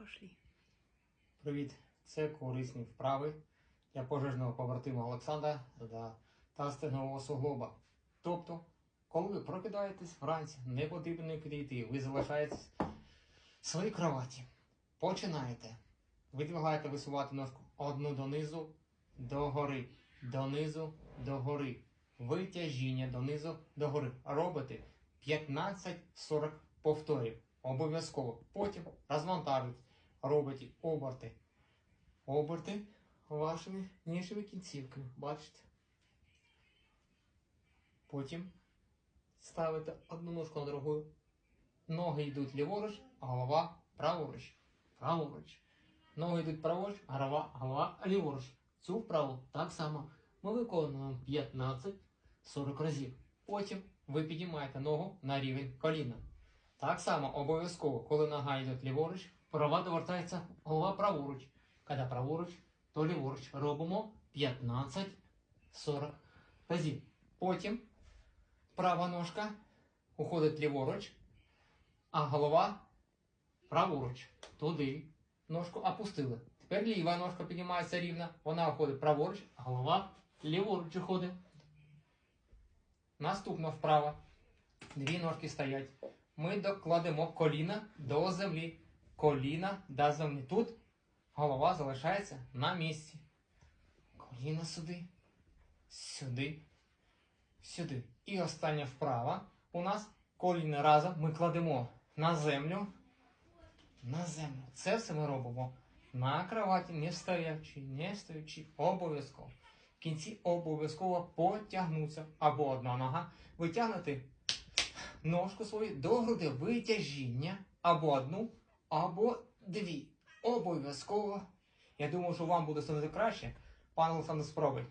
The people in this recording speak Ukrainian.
Пошли. Привіт! Це корисні вправи для пожежного побратима Олександра та, та стегнового суглоба. Тобто, коли ви прокидаєтесь вранці, не потрібно йти, ви залишаєтесь в своїй кроваті. Починаєте. Видвигаєте висувати ножку одну донизу, догори, донизу, догори. Витяжіння донизу, догори. Робите 15-40 повторів. Обов'язково. Потім розвантажуйте. Робите оберти. Оберти вашими ніжними кінцівками. Бачите? Потім ставите одну ножку на другу. Ноги йдуть ліворуч, а голова праворуч. Праворуч. Ноги йдуть праворуч, а голова, голова ліворуч. Цю вправу так само ми виконуємо 15-40 разів. Потім ви піднімаєте ногу на рівень коліна. Так само обов'язково, коли нога йде ліворуч, права довертається голова праворуч. Коли праворуч, то ліворуч. Робимо 15-40 разів. Потім права ножка уходить ліворуч, а голова праворуч. Туди ножку опустили. Тепер ліва ножка піднімається рівно, вона уходить праворуч, а голова ліворуч уходить. Наступна вправа. Дві ножки стоять. Ми докладемо коліна до землі. Коліна до землі. Тут голова залишається на місці. Коліна сюди, сюди, сюди. І остання вправа. У нас коліна разом ми кладемо на землю. На землю. Це все ми робимо на кроваті, не стоячи, не стоячи, обов'язково. В кінці обов'язково потягнуться або одна нога, витягнути ножку свою до груди витяжіння або одну, або дві. Обов'язково. Я думаю, що вам буде становити краще. Пане Олександр, спробуй.